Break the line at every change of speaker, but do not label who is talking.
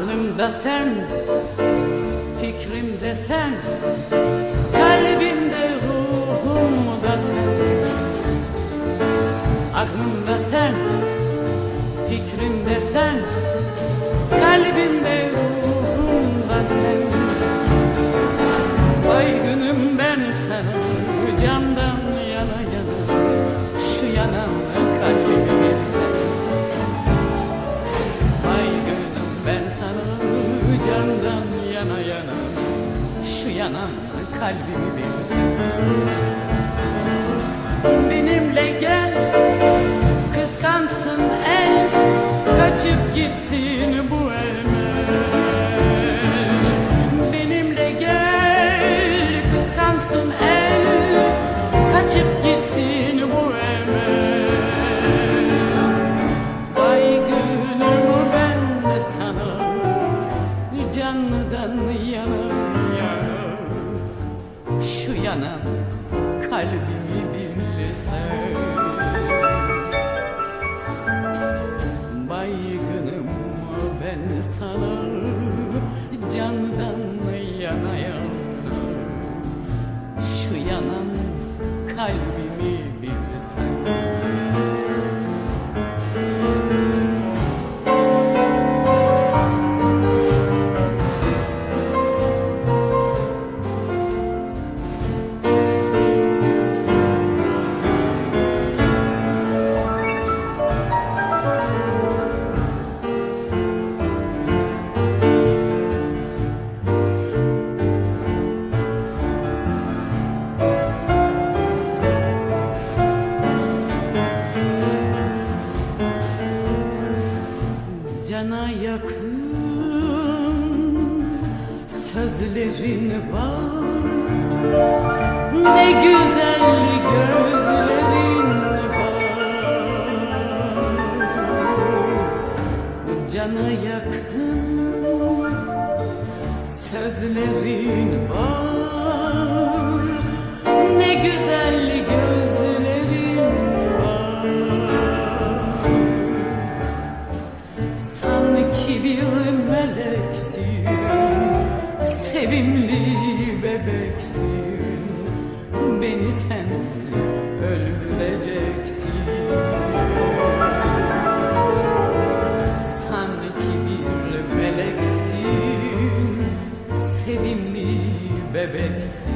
Aklımda sen, fikrimde sen Kalbimde ruhumda sen Aklımda sen, fikrimde sen Kalbimde ruhumda sen Vay günüm ben sana kalbimi versen Benimle gel Kıskansın el Kaçıp gitsin kalbimi bilsen Baygınım ben sana Candan yana yana Şu yanan kalbimi Yakın sözlerin var. Ne güzel gözlerin var. Cana yakın sözlerin var Sevimli bebeksin. Beni sen öldüreceksin. Sanki bir meleksin. Sevimli bebeksin